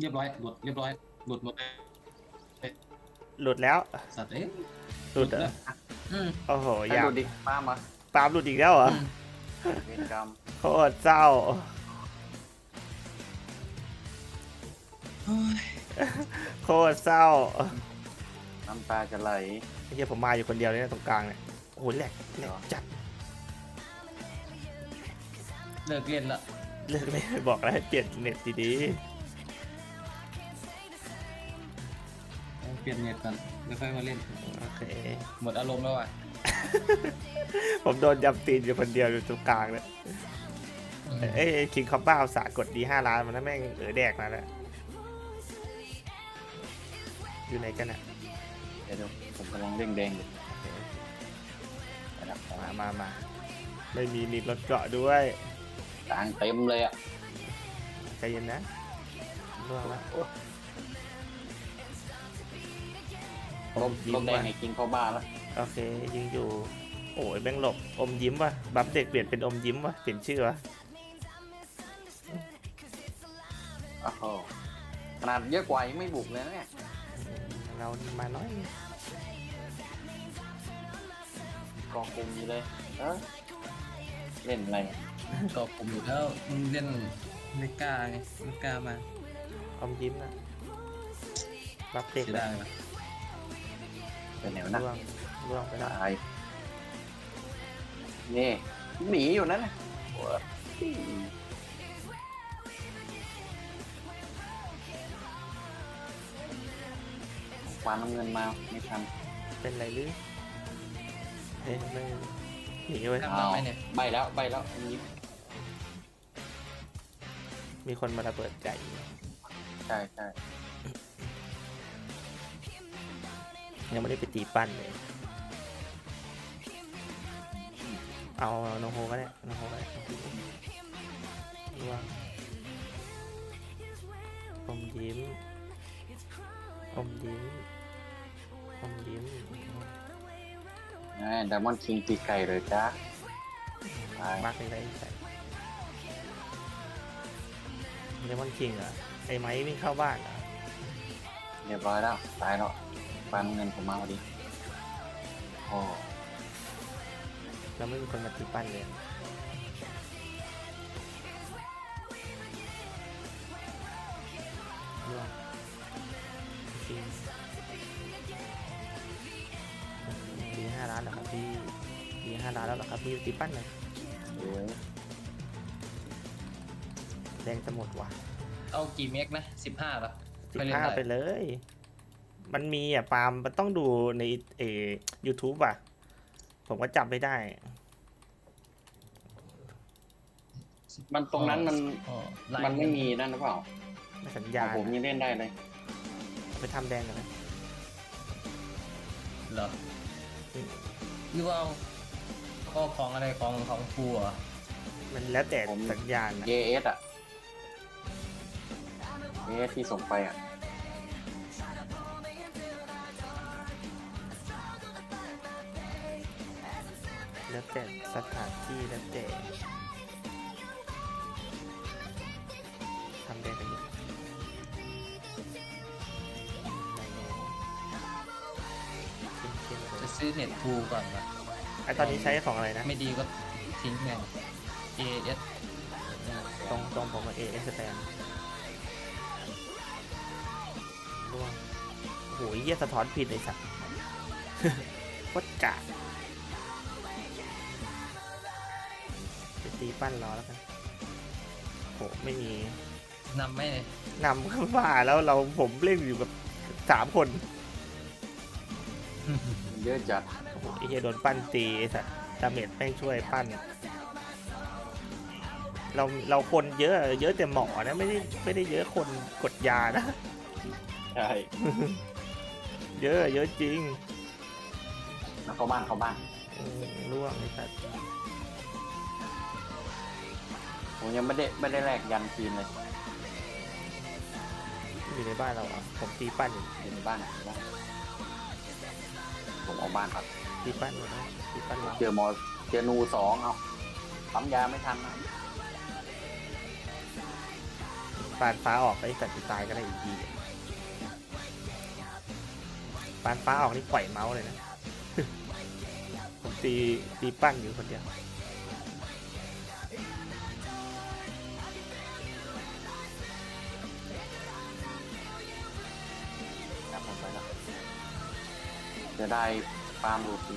เรียบร้อยหลุดเรียบร้อยหลุดหมดเลยหลุดแล้ว สัตว์เอ๊ะหลุดเหรแล้อวอืมโอ้โหให้อยากดูดิป้ามาปาล์มหลุดอีกแล้วเหรออืมเวรกรรมโคตรเศร้าโอ้ยโคตรเศร้าน้ำตาจะไหล ไอ้เหี้ยผมมาอยู่คนเดียวเนี่ยตรงกลางเนี่ยโอ้โหแหลกแหลกจัดเลิกเล่นละ เลิกเลยบอกแล้วให้เปลี่ยนเน็ตดี เปลี่ยนเน็ตกันแล้วค่อยมาเล่นๆโอเค หมดอารมณ์แล้วอะผมโดนยำตีนอยู่คนเดียวอยู่ตรงกลางเลยอืมเอ้ยคิงคอปบ้าสากดดีห้าล้านมันนะแม่งเออแดกมาแล้ว อยู่ไหนกันอะเดี๋ยวดูผมกำลังเร่งแดงอยู่โอเคนะครับมามามาไม่มีนิดรถเกาะด้วยกลางเต็มเลยอะใจเย็นนะล่วงแล้ว ลบลบแดงให้กินเข้าบ้านแล้วโอเคยิงอยู่ โอ้ยแบงค์หลบอมยิ้มวะบัฟเด็กเปลี่ยนเป็นอมยิ้มวะเปลี่ยนชื่อวะโอ้โหขนาดเยอะกว่ายังไม่บุกเลยนะเนี่ยอืมเรามาน้อยกองกลุ่มอยู่เลยเออเล่นอะไรก็ผมอยู่แล้วมึงเล่นไม่กล้าไงไม่กล้ามาอมยิ้มนะบัฟเด็กเสียดายว่ะ เป็นแนวนะล่วงล่วงไปแล้วตายนี่หนีอยู่นั่นน่ะโอ้ยคว้าน้ำเงินมาไม่ทัน เป็นไรหรือเฮ้ยไม่หนีเว้ยทำได้ไหมเนี่ย ใบแล้วใบแล้วอันนี้มีคนมาระเบิดใจ ใช่ใช่ ยังไม่ได้ไปตีปั้นเลย เอาโนโฮก็ได้โนโฮก็ได้ล่วงอมยิ้มอมยิ้มอมยิ้มดามอนคิงตีไก่เลยจ้าตายบักอะไรใส่เลมอนคิงเหรอไอ้ไม้วิ่งเข้าบ้านเหรอเรียบร้อยแล้วตายแล้ว ปันเงินผมมาพอดีโอ้เราไม่มีคนมาตีปั้นเลยร่วงจริงดีห้าล้านเหรอครับพี่ดีห้าล้านแล้วเหรอครับพี่ตีปั้นเลยโหแดงจะหมดว่ะเอากี่เมกนะสิบห้าหรอสิบไปเล่นห้าได้ไปเลย มันมีอะปาล์มมันต้องดูในเอยูทูบอะ ผมก็จำไม่ได้ มันตรงนั้นมันอ๋อลายมันไม่มีนั่นหรือเปล่าไม่สัญขญาองณผมยังเล่นได้เลย ไปทำแดงกันนะเหรอหรือว่าเอาข้อของอะไรของของครูเหรอมันแล้วแต่ผม สัญญาณนะ JS อะ JS ที่ส่งไปอะ แล้วแต่สถานที่แล้วแต่ทำแดงกันอยู่ไดโนเข้มๆเลจะยซื้อเน็ตครูก่อนนะไอตอนนี้ใช้ของอะไรนะ ไม่ดีก็ทิ้งแม่ง AS ตรงตรงผมกับเอเอสแปนร่วงโอ้โหเยี่ยสะท้อนผิดไอสัตว์โคตรกา ตีปั้นรอแล้วกันโหไม่มีนำไหมเนี่ยนำเข้ามาแล้วเราผมเล่นอยู่กับสามคนมันเยอะจัดโอ้โหไอ้เฮียโดนปั้นตีไอ้สัตว์ดาเมจแม่งช่วยปั้น เราเราคนเยอะเยอะแต่หมอนะไม่ได้ไม่ได้เยอะคนกดยานะ ใช่เยอะเยอะจริงแล้วเข้าบ้านเข้าบ้านอืมร่วงไอ้สัตว์ ผมยังไม่ได้ไม่ได้แลกยันทีมเลยอยู่ในบ้านเราอะผมตีปั้นอยู่อยู่ในบ้านในบ้านผมเอาบ้านก่อนตีปั้นอยู่นะตีปั้นเราเจอมอเจอนูสองเอาปั๊มยาไม่ทันนะปานฟ้าออกไอ้สัตว์จะตายก็ได้อีกทีอะปานฟ้าออกนี่ปล่อยเมาส์เลยนะ ผมตีตีปั้นอยู่คนเดียว จะได้ฟาร์มรูที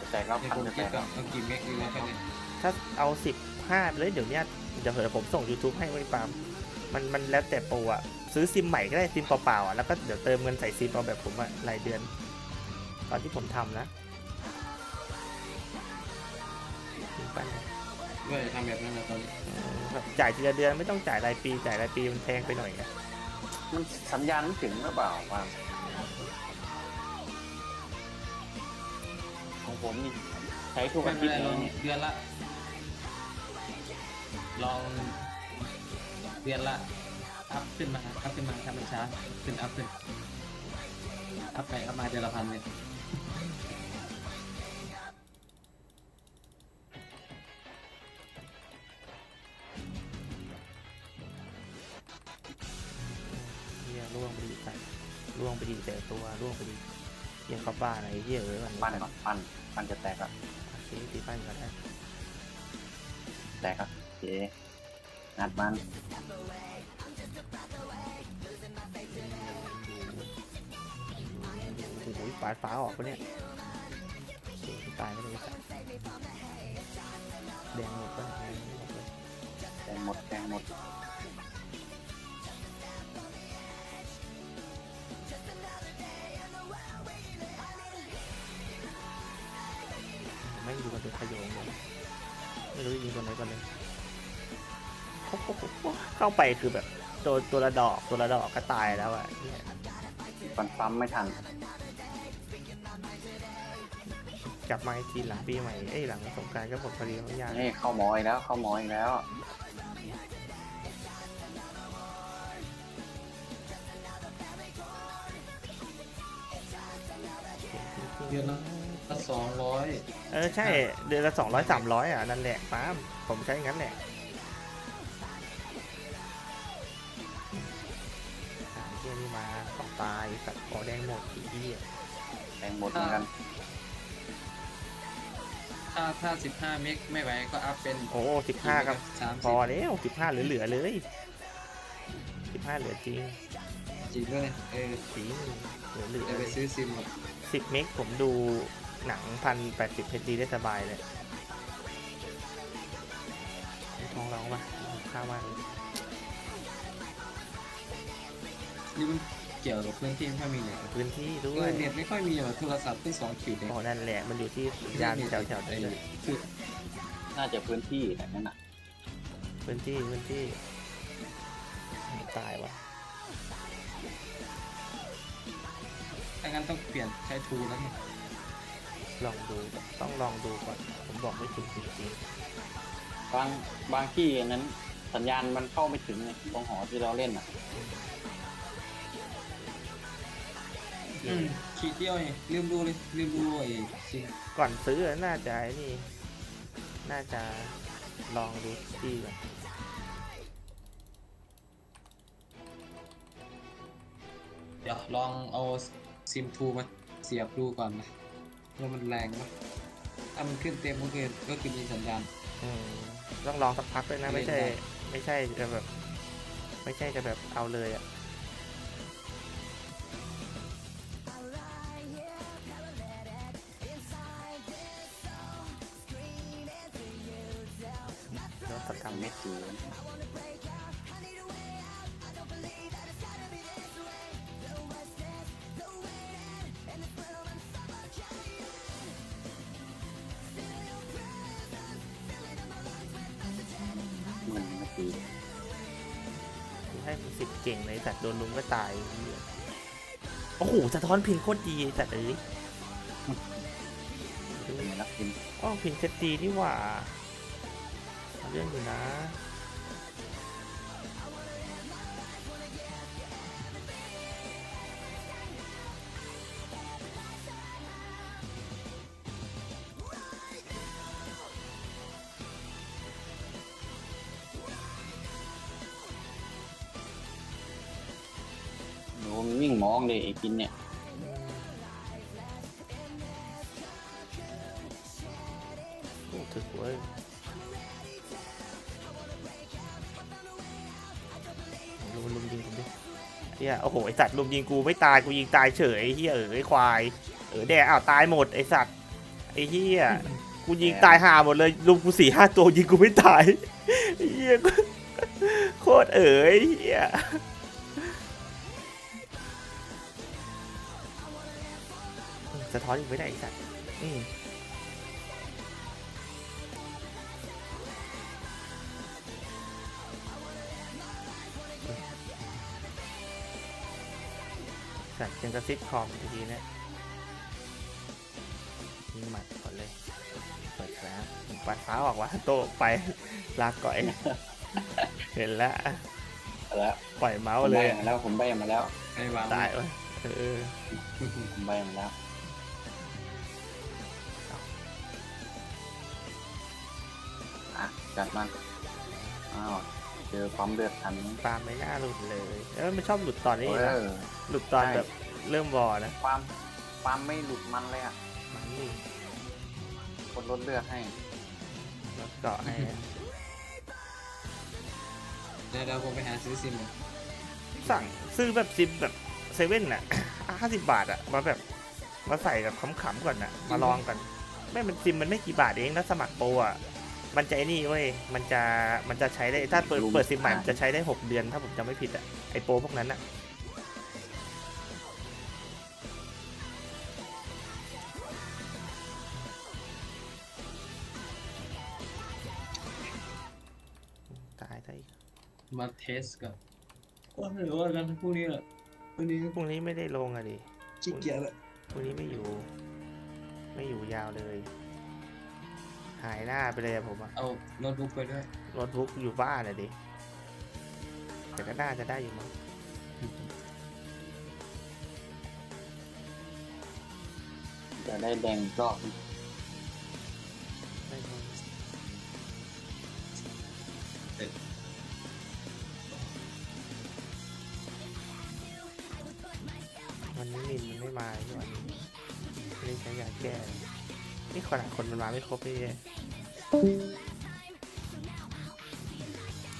จะแตกแล้วในพันคนจะแตคิดกก็แล้วต้องกินเม็กอยู่แล้วแค่นี้ถ้าเอาสิบห้าเลยเดี๋ยวเนี้ยเดี๋ยวเดี๋ยวผมส่ง YouTube ให้ไว้ปาล์มมันมันแล้วแต่โปรอะซื้อซิมใหม่ก็ได้ซิมเปล่าๆอะแล้วก็เดี๋ยวเติมเงินใส่ซิมเอาแบบผมอะรายเดือน ตอนที่ผมทำนะซิมปั้นด้วยทำแบบนั้นนะตอนนี้เออแบบจ่ายทีละเดือนไม่ต้องจ่ายรายปี จ่ายรายปีมันแพงไปหน่อยไง มันสัญญาณไม่ถึงหรือเปล่าฟาของผมนี่ใช้ทุกไม่อาเป็ทินตไรย์ลเลองยเดือนละ ลองเดือนละ อัพขึ้นมาอัพขึ้นมาทำเป็นช้า ขึ้นอัพขึ้น อัพไปอัพมาเดือนละพันเนี่ย ล่วงไปดีใส่ล่วงไปดีแต่ตัวล่วงไปดีเฮียเขาบ้าอะไรเฮียเออมันปั้นก่อนปั้นปั้นจะแตกแล้วซื้อตีปั้นก่อนได้แตกแล้วโอเคงัดมันโอ้โหปาดฟ้าออกปะเนี่ยโอ้โหตายไม่ได้สัตว์แดงหมดปะแดงหมดเลยแตงหมดแตงหมด ขโยงเลยไม่รู้จะยิงตัวไหนก่อนเลยโอ้โหเข้าไปคือแบบตัวตัวละดอกตัวละดอกก็ตายแล้วอะเนี่ยฟันปั๊มไม่ทันกลับมาอีกทีหลังปีใหม่เอ้ยหลังสงกรารก็ผมพอดีเขายากนี่เข้าหมออีกแล้วเข้าหมออีกแล้วเดือน ละสองร้อยเออใช่เดือนละสองร้อยสามร้อยอะนั่นแหละป้ามผมใช้งั้นแหละสามเที่ยนี่มาของตายสัตว์ขอแดงหมดอีกที่แตงหมดเหมือนกัน ถ้าถ้าสิบห้าเมกไม่ไหวก็อัพเป็นโอ้สิบห้าครับสามพสิอบแล้วสิบห้าเหลือๆเลยสิบห้าเหลือจริงจริงด้วยเออจริงเหลือเหลือจะไปซื้อซิมหมดสิบเมกผมดู หนังพันแปดสิบเฮดีได้สบายเลยท้องร้องปะข้าวมากเลยนี่มันเกี่ยวกับพื้นที่ไม่ค่อยมีเลยพื้นที่ด้เอวอยเน็ตไม่ค่อยมีหรอกโทรศัพท์เพิ่งสองขีดเองโอ้นั่นแหละ มันอยู่ที่สัญญาณแถวๆนั้นเลยคือน่าจะพื้นที่แต่นั่นน่ะพื้นที่พื้นที่ ตายวะถ้างั้นต้องเปลี่ยนใช้ทูแล้วเนี่ย ลองดูต้องลองดูก่อนผมบอกไม่ถูกจริงบางบางที่นั้นสัญญาณมันเข้าไม่ถึงไงตรงหอที่เราเล่นอะอืมขีดเดียวเองลืมดูเลยลืมดูไอ้ซิมๆก่อนซื้อน่าจะไอ้นี่ น่าจะลองดูที่ก่อนเดี๋ยวลองเอาซิมทูมาเสียบดูก่อนนะ ว่ามันแรงไหมถ้ามันขึ้นเต็มก็คือก็คือมีสัญญาณ อืมต้องลองสักพักด้วยนะ ไม่ใช่เล่นได้ ไม่ใช่จะแบบ ไม่ใช่จะแบบเอาเลยอะแล้วสักทำคำเม็ดสีมั เก่งเลยสัตว์โดนลุมก็ตายเหี้ยโอ้โหสะท้อนพินโคตรดีสัตว์เอ้ยเป็นนักพิมพ์อ๋อพินเซตดีนี่หว่าเอาเรื่องอยู่นะ โหมันวิ่งมองเลยไอ้กินเนี่ยอืมโอ้ถึกเว้ยลุมลุมยิงผมดิเฮียโอ้โหไอสัตว์ลุมยิงกูไม่ตายกูยิงตายเฉยเฮียเออไอควายเออแดกอ้าวตายหมดไอสัตว์ไอเฮียกูยิงตายห่าหมดเลยลุมกูสี่ห้าตัวยิงกูไม่ตายเฮียกูโคตรเอ๋ยเฮีย สะท้อนอีกไม่ได้ไอสัตว์อืมสัตว์ยังกระซิบคอมอีกทีเนี่ยยิงหมัดก่อนเลยเปิดแล้วปัดฟ้าออกว่าโตไปลากก่อย เห็นแล้วแล้วปล่อยเมาผส์มเลใบยมาแล้วผมใบมาแล้ว ไอ้วางตายวะเออ ผมใบมาแล้ว จัดมันอ้าวเจอความเลือดทัน ปาล์มไม่น่าหลุดเลยเออมันชอบหลุดตอนนี้เอนะอหลุดตอนใช่ แบบเริ่มวอนะความความไม่หลุดมันเลยอะ มันนี่คนลดเลือดให้ รถเกาะให้เดี๋ยวเราผมไปหาซื้อซิมก่อนสั่งซื้อแบบซิมแบบเซเว่นอะ ห้าสิบบาทอะมาแบบมาใส่แบบขำๆก่อนอะมาลองกันไม่มันซิมมันไม่กี่บาทเองแล้วสมัครโปรอะ มันจะไอ้นี่เว้ย มันจะ มันจะใช้ได้ ถ้าเปิดลุงเปิดซิมใหม่อ่ามัมันจะใช้ได้ 6 เดือน ถ้าผมจำไม่ผิดอะไอโปรพวกนั้นอะตายได้อีกมาเทสก่อนว่าหรือว่ากันพรุ่งนี้แหละพรุ่งนี้พรุ่งนี้ไม่ได้ลงอะดิขี้เกียจละพรุ่งนี้ไม่อยู่ ไม่อยู่ยาวเลยหายหน้าไปเลยอะผมอะเอาโน้ตบุ๊กไปด้วยโน้ตบุ๊กอยู่บ้านอะดิแต่ก็น่าจะได้อยู่มั้งจะได้แดงอีกรอบ ได้มั้งวันนี้มินมันไม่มาใช่ไหมนี่ใช้ยาแก้ นี่ขนาดคนมันมาไม่ครบนี่เลย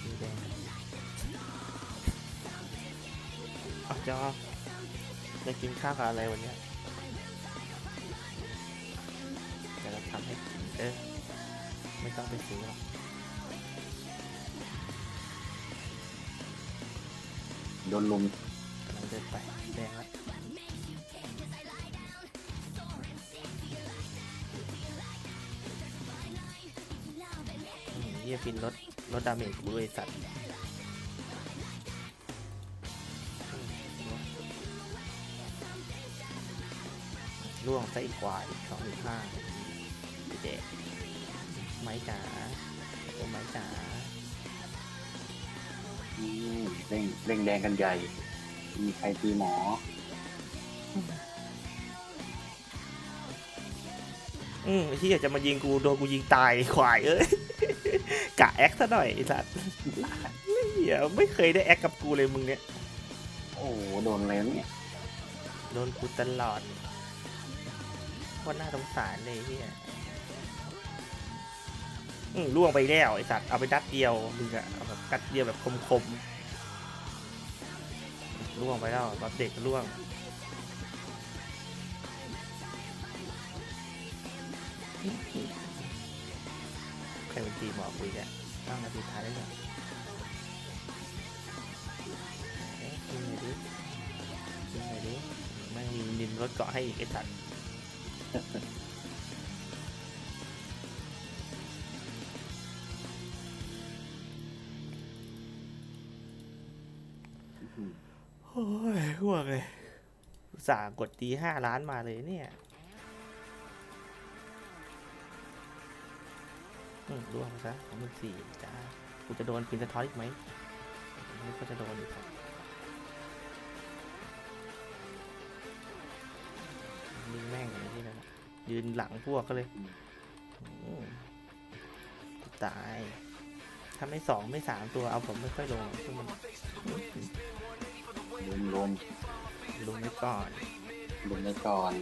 สีแดงเอาจอจะกินข้าวกับอะไรวันเนี้ยเดี๋ยวเราทำให้กินเออไม่ต้องไปซื้อหรอกโดนลุมกำลังเดินไปแดงแล้ว อืมเยี่ยฟินลดลดดาเมจกูด้วยไอ้สัตว์อืมล่วงซะอีกกว่าอีกสองอีกห้าเด็กไม้จ๋าโอ้ไม้จ๋าอืมเร่งเร่งแดงกันใหญ่ มีใครตีหมอ อืมไอ้ที่อยากจะมายิงกู โดนกูยิงตายไอ้ควายเอ้ย กะแอคซะหน่อยไอ้สัตว์เหี้ยไม่เคยได้แอคกับกูเลยมึงเนี่ย โอ้โหโดนเลยเนี่ยโดนกูตลอดว่าน่าสงสารเลยเฮียอืมล่วงไปแล้วไอ้สัตว์เอาไปดัดเดียวมึงอะเอาแบบกัดเดียวแบบคมๆล่วงไปแล้วตอนเด็กล่วง ใครเป็นทีมหมอคุยแกตั้งนาทีท้ายได้ไหมเอ๊ะยิงหน่อยดิยิงหน่อยดิแม่งมีดินรถเกาะให้อีกไอ้สัตว์อืมโอ้ยห่วงเลยอุตส่าห์กดตีห้าล้านมาเลยเนี่ย อืมร่วงซะสองหมื่นสี่จ้ากูจะโดนปินสะท้อนอีกไหมนี่ก็จะโดนอีกครับยิงแม่งอย่างนี้เลยนะยืนหลังพวกก็เลยอืมตาย ถ้าไม่สองไม่สามตัวเอาผมไม่ค่อยลงพวกมันลุมลุมลุงไว้ก่อนลุมไปก่อน